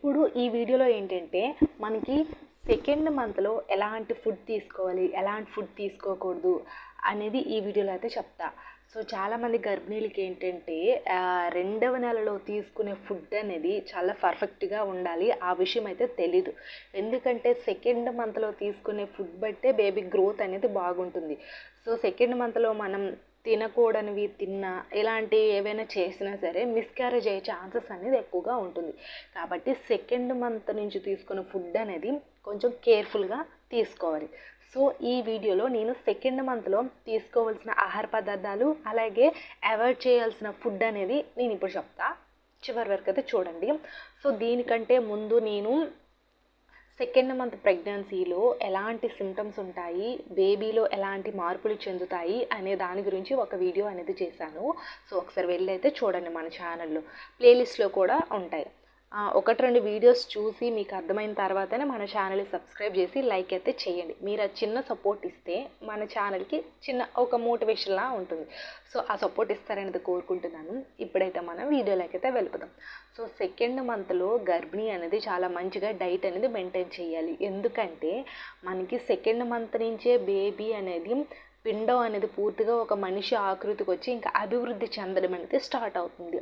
ఇప్పుడు ఈ వీడియోలో ఏంటంటే మనకి సెకండ్ మంత్లో ఎలాంటి ఫుడ్ తీసుకోవాలి ఎలాంటి ఫుడ్ తీసుకోకూడదు అనేది ఈ వీడియోలో అయితే చెప్తా. సో చాలామంది గర్భిణీలకి ఏంటంటే రెండవ నెలలో తీసుకునే ఫుడ్ అనేది చాలా పర్ఫెక్ట్గా ఉండాలి. ఆ విషయం అయితే తెలీదు. ఎందుకంటే సెకండ్ మంత్లో తీసుకునే ఫుడ్ బట్టే బేబీ గ్రోత్ అనేది బాగుంటుంది. సో సెకండ్ మంత్లో మనం తినకూడనివి తిన్నా ఇలాంటి ఏవైనా చేసినా సరే మిస్క్యారేజ్ అయ్యే ఛాన్సెస్ అనేది ఎక్కువగా ఉంటుంది. కాబట్టి సెకండ్ మంత్ నుంచి తీసుకున్న ఫుడ్ అనేది కొంచెం కేర్ఫుల్గా తీసుకోవాలి. సో ఈ వీడియోలో నేను సెకండ్ మంత్లో తీసుకోవాల్సిన ఆహార పదార్థాలు అలాగే అవాయిడ్ చేయాల్సిన ఫుడ్ అనేది నేను ఇప్పుడు చెప్తా. చివరి వరకు అయితే చూడండి. సో దీనికంటే ముందు నేను సెకండ్ మంత్ ప్రెగ్నెన్సీలో ఎలాంటి సిమ్టమ్స్ ఉంటాయి బేబీలో ఎలాంటి మార్పులు చెందుతాయి అనే దాని గురించి ఒక వీడియో అనేది చేశాను. సో ఒకసారి వెళ్ళి అయితే చూడండి మన ఛానల్లో ప్లేలిస్ట్లో కూడా ఉంటాయి. ఒకటి రెండు వీడియోస్ చూసి మీకు అర్థమైన తర్వాతనే మన ఛానల్ని సబ్స్క్రైబ్ చేసి లైక్ అయితే చేయండి. మీరు ఆ చిన్న సపోర్ట్ ఇస్తే మన ఛానల్కి చిన్న ఒక మోటివేషన్లా ఉంటుంది. సో ఆ సపోర్ట్ ఇస్తారనేది కోరుకుంటున్నాను. ఇప్పుడైతే మనం వీడియోలోకి అయితే వెళ్ళిపోదాం. సో సెకండ్ మంత్లో గర్భిణి అనేది చాలా మంచిగా డైట్ అనేది మెయింటైన్ చేయాలి. ఎందుకంటే మనకి సెకండ్ మంత్ నుంచే బేబీ అనేది పిండం అనేది పూర్తిగా ఒక మనిషి ఆకృతికి వచ్చి ఇంకా అభివృద్ధి చెందడం అనేది స్టార్ట్ అవుతుంది.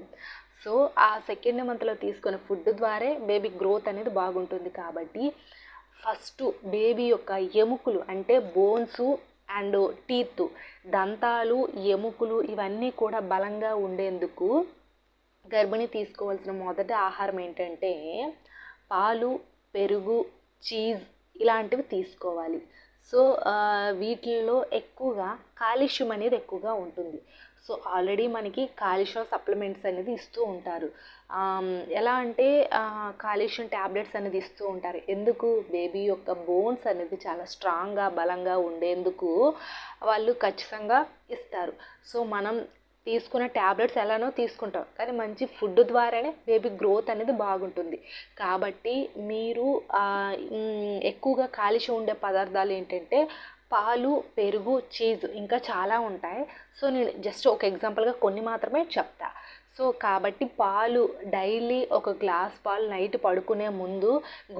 సో ఆ సెకండ్ మంత్లో తీసుకునే ఫుడ్ ద్వారా బేబీ గ్రోత్ అనేది బాగుంటుంది కాబట్టి ఫస్ట్ బేబీ యొక్క ఎముకలు అంటే బోన్స్ అండ్ టీత్ దంతాలు ఎముకలు ఇవన్నీ కూడా బలంగా ఉండేందుకు గర్భిణి తీసుకోవాల్సిన మొదటి ఆహారం ఏంటంటే పాలు పెరుగు చీజ్ ఇలాంటివి తీసుకోవాలి. సో వీటిల్లో ఎక్కువగా కాలుష్యం అనేది ఎక్కువగా ఉంటుంది. సో ఆల్రెడీ మనకి కాలుష్యం సప్లిమెంట్స్ అనేది ఇస్తూ ఉంటారు. ఎలా అంటే కాలుష్యం ట్యాబ్లెట్స్ అనేది ఇస్తూ ఉంటారు. ఎందుకు? బేబీ యొక్క బోన్స్ అనేది చాలా స్ట్రాంగ్గా బలంగా ఉండేందుకు వాళ్ళు ఖచ్చితంగా ఇస్తారు. సో మనం తీసుకున్న ట్యాబ్లెట్స్ ఎలానో తీసుకుంటాం. కానీ మంచి ఫుడ్ ద్వారానే బేబీ గ్రోత్ అనేది బాగుంటుంది. కాబట్టి మీరు ఎక్కువగా కాలుష్యం ఉండే పదార్థాలు ఏంటంటే పాలు పెరుగు చీజ్ ఇంకా చాలా ఉంటాయి. సో నేను జస్ట్ ఒక ఎగ్జాంపుల్గా కొన్ని మాత్రమే చెప్తా. సో కాబట్టి పాలు డైలీ ఒక గ్లాస్ పాలు నైట్ పడుకునే ముందు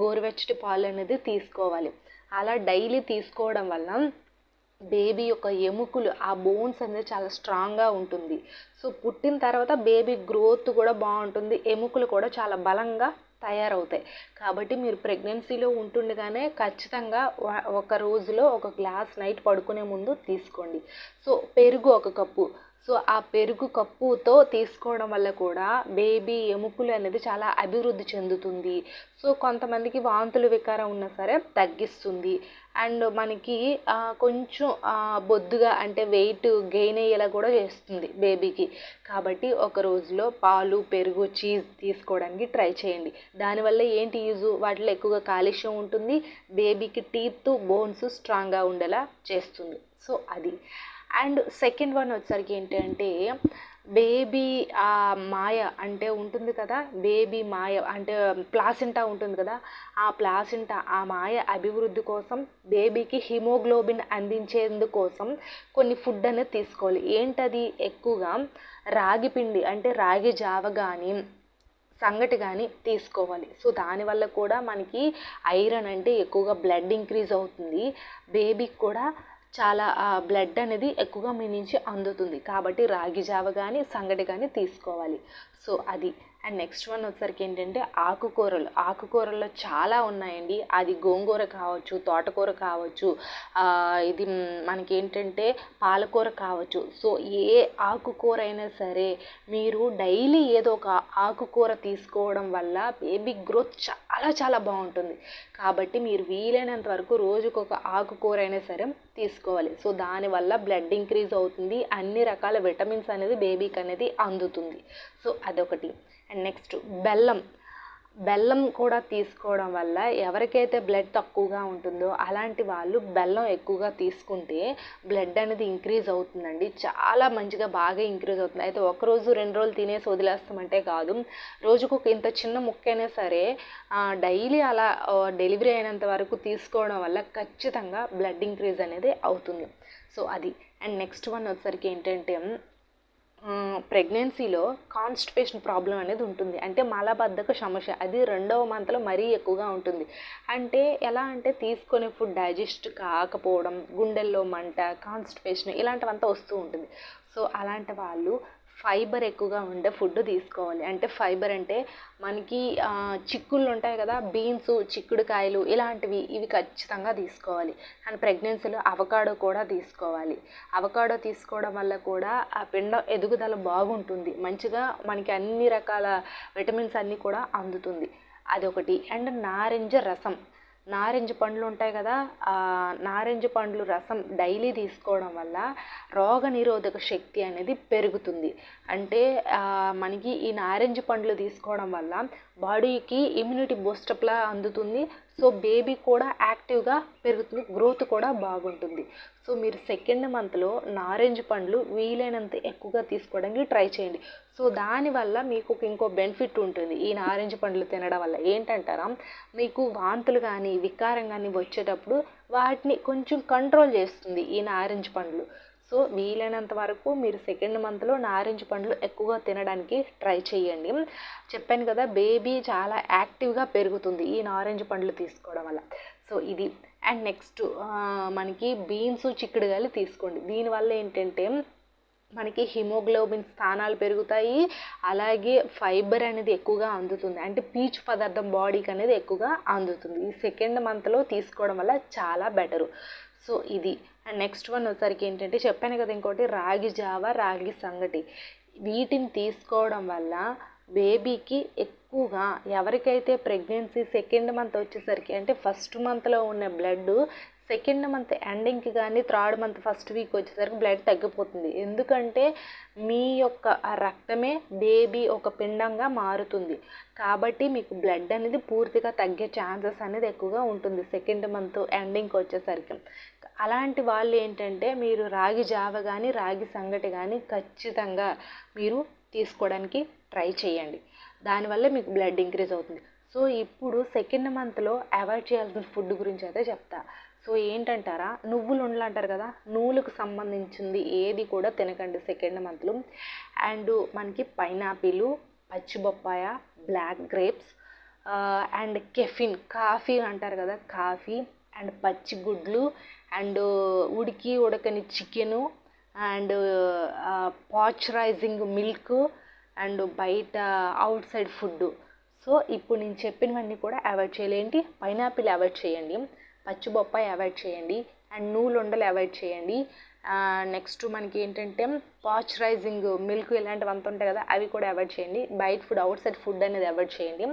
గోరువెచ్చటి పాలు అనేది తీసుకోవాలి. అలా డైలీ తీసుకోవడం వల్ల బేబీ యొక్క ఎముకలు ఆ బోన్స్ అనేది చాలా స్ట్రాంగ్గా ఉంటుంది. సో పుట్టిన తర్వాత బేబీ గ్రోత్ కూడా బాగుంటుంది ఎముకలు కూడా చాలా బలంగా తయారవుతాయి. కాబట్టి మీరు ప్రెగ్నెన్సీలో ఉంటుండగానే ఖచ్చితంగా ఒక రోజులో ఒక గ్లాస్ నైట్ పడుకునే ముందు తీసుకోండి. సో పెరుగు ఒక కప్పు సో ఆ పెరుగు కప్పుతో తీసుకోవడం వల్ల కూడా బేబీ ఎముకలు అనేది చాలా అభివృద్ధి చెందుతుంది. సో కొంతమందికి వాంతులు వికారం ఉన్నా సరే తగ్గిస్తుంది. అండ్ మనకి కొంచెం బొద్దుగా అంటే వెయిట్ గెయిన్ అయ్యేలా కూడా చేస్తుంది బేబీకి. కాబట్టి ఒక రోజులో పాలు పెరుగు చీజ్ తీసుకోవడానికి ట్రై చేయండి. దానివల్ల ఏంటి యూజ్? వాటిలో ఎక్కువగా కాలుష్యం ఉంటుంది. బేబీకి టీత్ బోన్స్ స్ట్రాంగ్గా ఉండేలా చేస్తుంది. సో అది. అండ్ సెకండ్ వన్ వచ్చేసరికి ఏంటంటే బేబీ ఆ మాయ అంటే ఉంటుంది కదా బేబీ మాయ అంటే ప్లాసింటా ఉంటుంది కదా ఆ ప్లాసింటా ఆ మాయ అభివృద్ధి కోసం బేబీకి హిమోగ్లోబిన్ అందించేందుకోసం కొన్ని ఫుడ్ అనేది తీసుకోవాలి. ఏంటది? ఎక్కువగా రాగి పిండి అంటే రాగి జావ కానీ సంగటి కానీ తీసుకోవాలి. సో దానివల్ల కూడా మనకి ఐరన్ అంటే ఎక్కువగా బ్లడ్ ఇంక్రీజ్ అవుతుంది. బేబీకి కూడా చాలా బ్లడ్ అనేది ఎక్కువగా మీ నుంచి అందుతుంది. కాబట్టి రాగి జావ కానీ సంగటి కానీ తీసుకోవాలి. సో అది. అండ్ నెక్స్ట్ వన్ వచ్చేసరికి ఏంటంటే ఆకుకూరలు. ఆకుకూరల్లో చాలా ఉన్నాయండి. అది గోంగూర కావచ్చు తోటకూర కావచ్చు ఇది మనకి ఏంటంటే పాలకూర కావచ్చు. సో ఏ ఆకుకూర అయినా సరే మీరు డైలీ ఏదో ఒక ఆకుకూర తీసుకోవడం వల్ల బేబీ గ్రోత్ చాలా చాలా బాగుంటుంది. కాబట్టి మీరు వీలైనంత వరకు రోజుకు ఒక ఆకుకూర అయినా సరే తీసుకోవాలి. సో దానివల్ల బ్లడ్ ఇంక్రీజ్ అవుతుంది. అన్ని రకాల విటమిన్స్ అనేది బేబీకి అనేది అందుతుంది. సో అదొకటి. అండ్ నెక్స్ట్ బెల్లం. బెల్లం కూడా తీసుకోవడం వల్ల ఎవరికైతే బ్లడ్ తక్కువగా ఉంటుందో అలాంటి వాళ్ళు బెల్లం ఎక్కువగా తీసుకుంటే బ్లడ్ అనేది ఇంక్రీజ్ అవుతుందండి. చాలా మంచిగా బాగా ఇంక్రీజ్ అవుతుంది. అయితే ఒకరోజు రెండు రోజులు తినేసి వదిలేస్తామంటే కాదు. రోజుకు ఇంత చిన్న ముక్కైనా సరే డైలీ అలా డెలివరీ అయినంత వరకు తీసుకోవడం వల్ల ఖచ్చితంగా బ్లడ్ ఇంక్రీజ్ అనేది అవుతుంది. సో అది. అండ్ నెక్స్ట్ వన్ వచ్చేసరికి ఏంటంటే ప్రెగ్నెన్సీలో కాన్స్టిపేషన్ ప్రాబ్లం అనేది ఉంటుంది. అంటే మలబద్ధక సమస్య. అది రెండవ మంత్లో మరీ ఎక్కువగా ఉంటుంది. అంటే ఎలా అంటే తీసుకునే ఫుడ్ డైజెస్ట్ కాకపోవడం గుండెల్లో మంట కాన్స్టిపేషన్ ఇలాంటివంతా వస్తూ ఉంటుంది. సో అలాంటి వాళ్ళు ఫైబర్ ఎక్కువగా ఉండే ఫుడ్ తీసుకోవాలి. అంటే ఫైబర్ అంటే మనకి చిక్కుళ్ళు ఉంటాయి కదా బీన్స్ చిక్కుడుకాయలు ఇలాంటివి ఇవి ఖచ్చితంగా తీసుకోవాలి. అండ్ ప్రెగ్నెన్సీలో అవకాడో కూడా తీసుకోవాలి. అవకాడో తీసుకోవడం వల్ల కూడా ఆ పిండం ఎదుగుదల బాగుంటుంది. మంచిగా మనకి అన్ని రకాల విటమిన్స్ అన్నీ కూడా అందుతుంది. అదొకటి. అండ్ నారింజ రసం. నారింజ పండ్లు ఉంటాయి కదా ఆ నారింజ పండ్లు రసం డైలీ తీసుకోవడం వల్ల రోగ నిరోధక శక్తి అనేది పెరుగుతుంది. అంటే మనకి ఈ నారింజ పండ్లు తీసుకోవడం వల్ల బాడీకి ఇమ్యూనిటీ బూస్టప్లా అందుతుంది. సో బేబీ కూడా యాక్టివ్గా పెరుగుతుంది. గ్రోత్ కూడా బాగుంటుంది. సో మీరు సెకండ్ మంత్లో నారెంజ్ పండ్లు వీలైనంత ఎక్కువగా తీసుకోవడానికి ట్రై చేయండి. సో దానివల్ల మీకు ఇంకో బెనిఫిట్ ఉంటుంది. ఈ నారెంజ్ పండ్లు తినడం వల్ల ఏంటంటారా? మీకు వాంతులు కానీ వికారం కానీ వచ్చేటప్పుడు వాటిని కొంచెం కంట్రోల్ చేస్తుంది ఈ నారెంజ్ పండ్లు. సో వీలైనంత వరకు మీరు సెకండ్ మంత్లో నారింజ పండ్లు ఎక్కువగా తినడానికి ట్రై చేయండి. చెప్పాను కదా బేబీ చాలా యాక్టివ్గా పెరుగుతుంది ఈ నారింజ పండ్లు తీసుకోవడం వల్ల. సో ఇది. అండ్ నెక్స్ట్ మనకి బీన్స్ చిక్కుడుగాయలు తీసుకోండి. దీనివల్ల ఏంటంటే మనకి హిమోగ్లోబిన్ స్థానాలు పెరుగుతాయి. అలాగే ఫైబర్ అనేది ఎక్కువగా అందుతుంది. అంటే పీచు పదార్థం బాడీకి అనేది ఎక్కువగా అందుతుంది. ఈ సెకండ్ మంత్లో తీసుకోవడం వల్ల చాలా బెటరు సో ఇది. అండ్ నెక్స్ట్ వన్ వచ్చేసరికి ఏంటంటే చెప్పాను కదా ఇంకోటి రాగి జావ రాగి సంగటి. వీటిని తీసుకోవడం వల్ల బేబీకి ఎక్కువగా ఎవరికైతే ప్రెగ్నెన్సీ సెకండ్ మంత్ వచ్చేసరికి అంటే ఫస్ట్ మంత్లో ఉన్న బ్లడ్ సెకండ్ మంత్ ఎండింగ్కి కానీ థర్డ్ మంత్ ఫస్ట్ వీక్ వచ్చేసరికి బ్లడ్ తగ్గిపోతుంది. ఎందుకంటే మీ యొక్క రక్తమే బేబీ ఒక పిండంగా మారుతుంది. కాబట్టి మీకు బ్లడ్ అనేది పూర్తిగా తగ్గే ఛాన్సెస్ అనేది ఎక్కువగా ఉంటుంది సెకండ్ మంత్ ఎండింగ్కి వచ్చేసరికి. అలాంటి వాళ్ళు ఏంటంటే మీరు రాగి జావ కానీ రాగి సంగటి కానీ ఖచ్చితంగా మీరు తీసుకోవడానికి ట్రై చేయండి. దానివల్ల మీకు బ్లడ్ ఇంక్రీజ్ అవుతుంది. సో ఇప్పుడు సెకండ్ మంత్లో అవాయిడ్ చేయాల్సిన ఫుడ్ గురించి అయితే చెప్తా. సో ఏంటంటారా? నువ్వులు ఉండలు అంటారు కదా? నూలుకు సంబంధించింది ఏది కూడా తినకండి సెకండ్ మంత్లో అండ్ మనకి pineapple పచ్చిబొప్పాయ black grapes and caffeine coffee అంటారు కదా? కాఫీ అండ్ పచ్చి గుడ్లు అండ్ ఉడికి ఉడకని chicken and pasteurizing milk and బయట అవుట్ సైడ్ ఫుడ్ సో ఇప్పుడు నేను చెప్పినవన్నీ కూడా అవాయిడ్ చేయాలి పైనాపిల్ అవాయిడ్ చేయండి. పచ్చి బొప్పాయి అవాయిడ్ చేయండి. అండ్ నూలుండలు అవాయిడ్ చేయండి. నెక్స్ట్ మనకి ఏంటంటే పాశ్చరైజింగ్ మిల్క్ ఇలాంటివి అంత ఉంటాయి కదా అవి కూడా అవాయిడ్ చేయండి. బయట ఫుడ్ అవుట్ సైడ్ ఫుడ్ అనేది అవాయిడ్ చేయండి.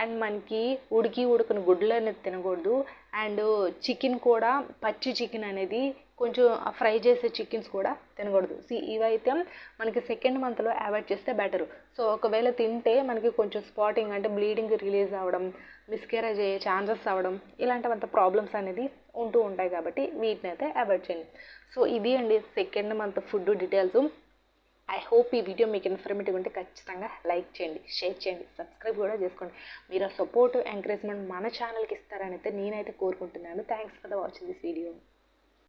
అండ్ మనకి ఉడికి ఉడకని గుడ్లు అనేది తినకూడదు. అండ్ చికెన్ కూడా పచ్చి చికెన్ అనేది కొంచెం ఫ్రై చేసే చికెన్స్ కూడా తినకూడదు. సి ఇవైతే మనకి సెకండ్ మంత్లో అవాయిడ్ చేస్తే బెటర్ సో ఒకవేళ తింటే మనకి కొంచెం స్పాటింగ్ అంటే బ్లీడింగ్ రిలీజ్ అవ్వడం మిస్కేరేజ్ అయ్యే ఛాన్సెస్ అవ్వడం ఇలాంటివంత ప్రాబ్లమ్స్ అనేది ఉంటూ ఉంటాయి కాబట్టి వీటిని అయితే అవాయిడ్ చేయండి. సో ఇది అండి second month food details I hope ఈ వీడియో మీకు ఇన్ఫర్మేటివ్ ఉంటే ఖచ్చితంగా లైక్ చేయండి షేర్ చేయండి సబ్స్క్రైబ్ కూడా చేసుకోండి. మీరు ఆ సపోర్ట్ ఎంకరేజ్మెంట్ మన ఛానల్కి ఇస్తారని అయితే నేనైతే కోరుకుంటున్నాను. Thanks for the watching this video